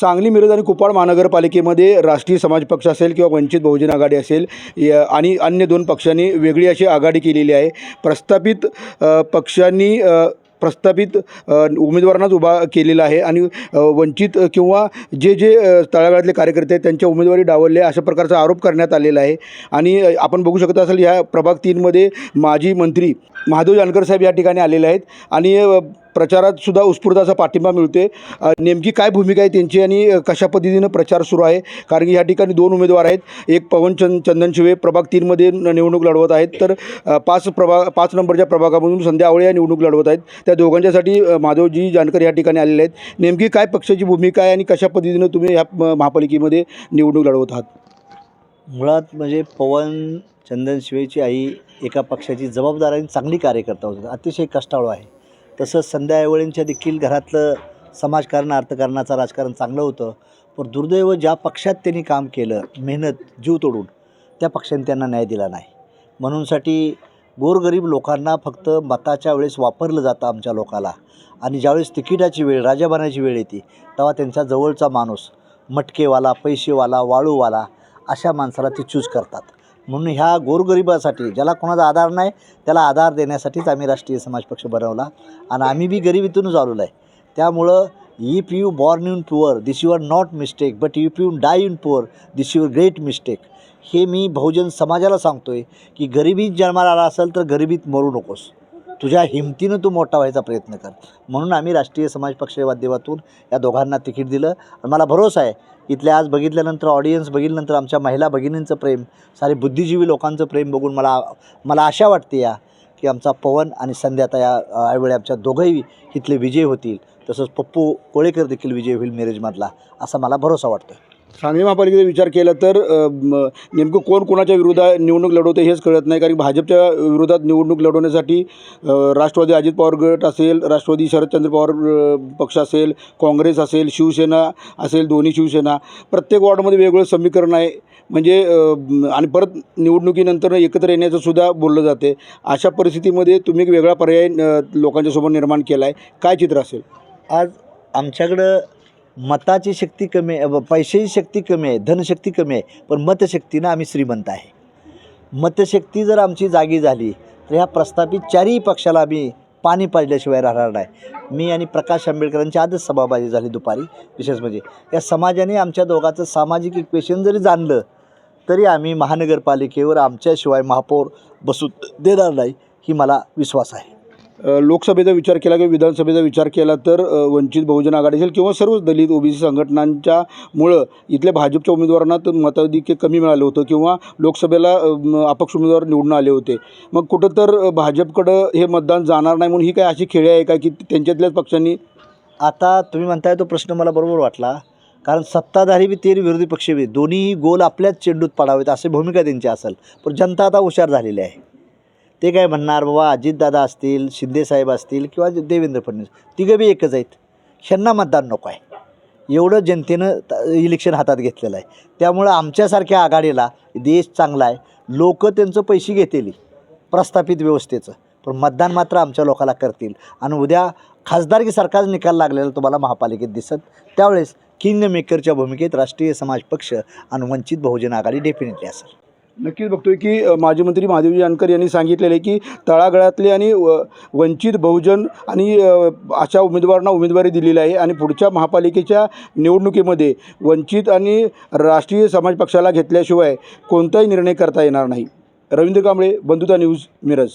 सांगली मिरज आणि कुपाळ महानगरपालिकेमध्ये राष्ट्रीय समाज पक्ष असेल किंवा वंचित बहुजन आघाडी असेल या- आणि अन्य दोन पक्षांनी वेगळी अशी आघाडी केलेली आहे. प्रस्थापित पक्षांनी प्रस्थापित उमेदवारांनाच उभा केलेला आहे आणि वंचित किंवा जे जे तळागाळातले कार्यकर्ते आहेत त्यांच्या उमेदवारी डावलले अशा प्रकारचा आरोप करण्यात आलेला आहे. आणि आपण बघू शकत असाल ह्या प्रभाग तीनमध्ये माजी मंत्री महादेव जानकर साहेब या ठिकाणी आलेले आहेत. आणि प्रचारात सुद्धा उत्स्फूर्त असा पाठिंबा मिळते नेमकी काय भूमिका आहे त्यांची आणि कशा पद्धतीनं प्रचार सुरू आहे? कारण की या ठिकाणी दोन उमेदवार आहेत. एक पवन चंद चंदन शिवे प्रभाग तीनमध्ये निवडणूक लढवत आहेत. तर पाच प्रभाग पाच नंबरच्या प्रभागामधून संध्या आवळे या निवडणूक लढवत आहेत. त्या दोघांच्यासाठी माधवजी जानकर या ठिकाणी आलेले आहेत. नेमकी काय पक्षाची भूमिका आहे आणि कशा पद्धतीनं तुम्ही ह्या महापालिकेमध्ये निवडणूक लढवत आहात? मुळात म्हणजे पवन चंदन शिवेची आई एका पक्षाची जबाबदार आणि चांगली कार्यकर्ता होती. अतिशय कष्टाळू आहे. तसंच संध्यावेळींच्या देखील घरातलं समाजकारण अर्थकारणाचं राजकारण चांगलं होतं. पण दुर्दैव ज्या पक्षात त्यांनी काम केलं मेहनत जीव तोडून त्या पक्षाने त्यांना न्याय दिला नाही. म्हणूनसाठी गोरगरीब लोकांना फक्त मताच्या वेळेस वापरलं जातं आमच्या लोकाला. आणि ज्यावेळेस तिकिटाची वेळ राजा वेळ येते तेव्हा त्यांच्या जवळचा माणूस मटकेवाला पैसेवाला वाळूवाला अशा माणसाला ते चूज करतात. म्हणून ह्या गोरगरिबासाठी ज्याला कोणाचा आधार नाही त्याला आधार देण्यासाठीच आम्ही राष्ट्रीय समाज पक्ष बनवला. आणि आम्ही बी गरिबीतूनच आलेलो आहे. त्यामुळं if you born in poor this your not mistake but if you die in poor this your great mistake हे मी बहुजन समाजाला सांगतो आहे की गरिबीत जन्माला आला असेल तर गरिबीत मरू नकोस. तुझ्या हिमतीनं तू मोठा व्हायचा प्रयत्न कर. म्हणून आम्ही राष्ट्रीय समाज पक्ष माध्यमातून या दोघांना तिकीट दिलं. आणि मला भरोसा आहे इथल्या आज बघितल्यानंतर ऑडियन्स बघितल्यानंतर आमच्या महिला भगिनींचं प्रेम सारे बुद्धिजीवी लोकांचं प्रेम बघून मला मला आशा वाटते या की आमचा पवन आणि संध्याता या यावेळी आमच्या दोघंही इथले विजय होतील. तसंच पप्पू कोळेकर देखील विजय होईल मिरजमधला असा मला भरोसा वाटतो सांगली महापालिकेचा विचार केला तर नेमकं कोण कोणाच्या विरोधात निवडणूक लढवतं हेच कळत नाही. कारण भाजपच्या विरोधात निवडणूक लढवण्यासाठी राष्ट्रवादी अजित पवार गट असेल राष्ट्रवादी शरदचंद्र पवार पक्ष असेल काँग्रेस असेल शिवसेना असेल दोन्ही शिवसेना प्रत्येक वॉर्डमध्ये वेगवेगळं समीकरण आहे. म्हणजे आणि परत निवडणुकीनंतर एकत्र येण्याचं सुद्धा बोललं जाते. अशा परिस्थितीमध्ये तुम्ही एक वेगळा पर्याय लोकांच्यासमोर निर्माण केला आहे काय चित्र असेल? आज आमच्याकडं मताची शक्ती कमी आहे पैशाची शक्ती कमी आहे धनशक्ती कमी आहे पण मतशक्तीनं आम्ही श्रीमंत आहे. मतशक्ती जर आमची जागी झाली तर ह्या प्रस्थापित चारही पक्षाला आम्ही पाणी पाजल्याशिवाय राहणार नाही. मी आणि प्रकाश आंबेडकरांची आजच सभाबाजी झाली दुपारी विशेष म्हणजे. या समाजाने आमच्या दोघांचं सामाजिक इक्वेशन जरी जाणलं तरी आम्ही महानगरपालिकेवर आमच्याशिवाय महापौर बसू देणार नाही ही मला विश्वास आहे. लोकसभेचा विचार केला किंवा विधानसभेचा विचार केला तर वंचित बहुजन आघाडी असेल किंवा सर्वच दलित ओबीसी संघटनांच्या मुळं इथल्या भाजपच्या उमेदवारांना तर मताधिक्य कमी मिळालं होतं किंवा लोकसभेला अपक्ष उमेदवार निवडून आले होते. मग कुठं तर भाजपकडं हे मतदान जाणार नाही म्हणून ही काय अशी खेळी आहे का की त्यांच्यातल्याच पक्षांनी? आता तुम्ही म्हणताय तो प्रश्न मला बरोबर वाटला. कारण सत्ताधारी बी तेर विरोधी पक्ष बी दोन्ही गोल आपल्याच चेंडूत पडावेत अशी भूमिका त्यांची असेल. पण जनता आता हुशार झालेली आहे. ते काय म्हणणार बाबा अजितदादा असतील शिंदेसाहेब असतील किंवा देवेंद्र फडणवीस तिघं बी एकच आहेत. ह्यांना मतदान नको आहे एवढं जनतेनं त- इलेक्शन हातात घेतलेलं आहे. त्यामुळं आमच्यासारख्या आघाडीला देश चांगला आहे. लोक त्यांचं पैसे घेतील प्रस्थापित व्यवस्थेचं. पण मतदान मात्र आमच्या लोकाला करतील. आणि उद्या खासदारकी सरकार निकाल लागलेला तुम्हाला महापालिकेत दिसत त्यावेळेस किंग मेकरच्या भूमिकेत राष्ट्रीय समाज पक्ष आणि वंचित बहुजन आघाडी डेफिनेटली असेल. नक्कीच बघतोय की माजी मंत्री महादेव जानकर यांनी सांगितलेलं आहे की तळागळातले आणि व- वंचित बहुजन आणि अशा उमेदवारांना उमेदवारी दिलेली आहे आणि पुढच्या महापालिकेच्या निवडणुकीमध्ये वंचित आणि राष्ट्रीय समाज पक्षाला घेतल्याशिवाय कोणताही निर्णय करता येणार नाही. रवींद्र कांबळे बंधुता न्यूज मिरज.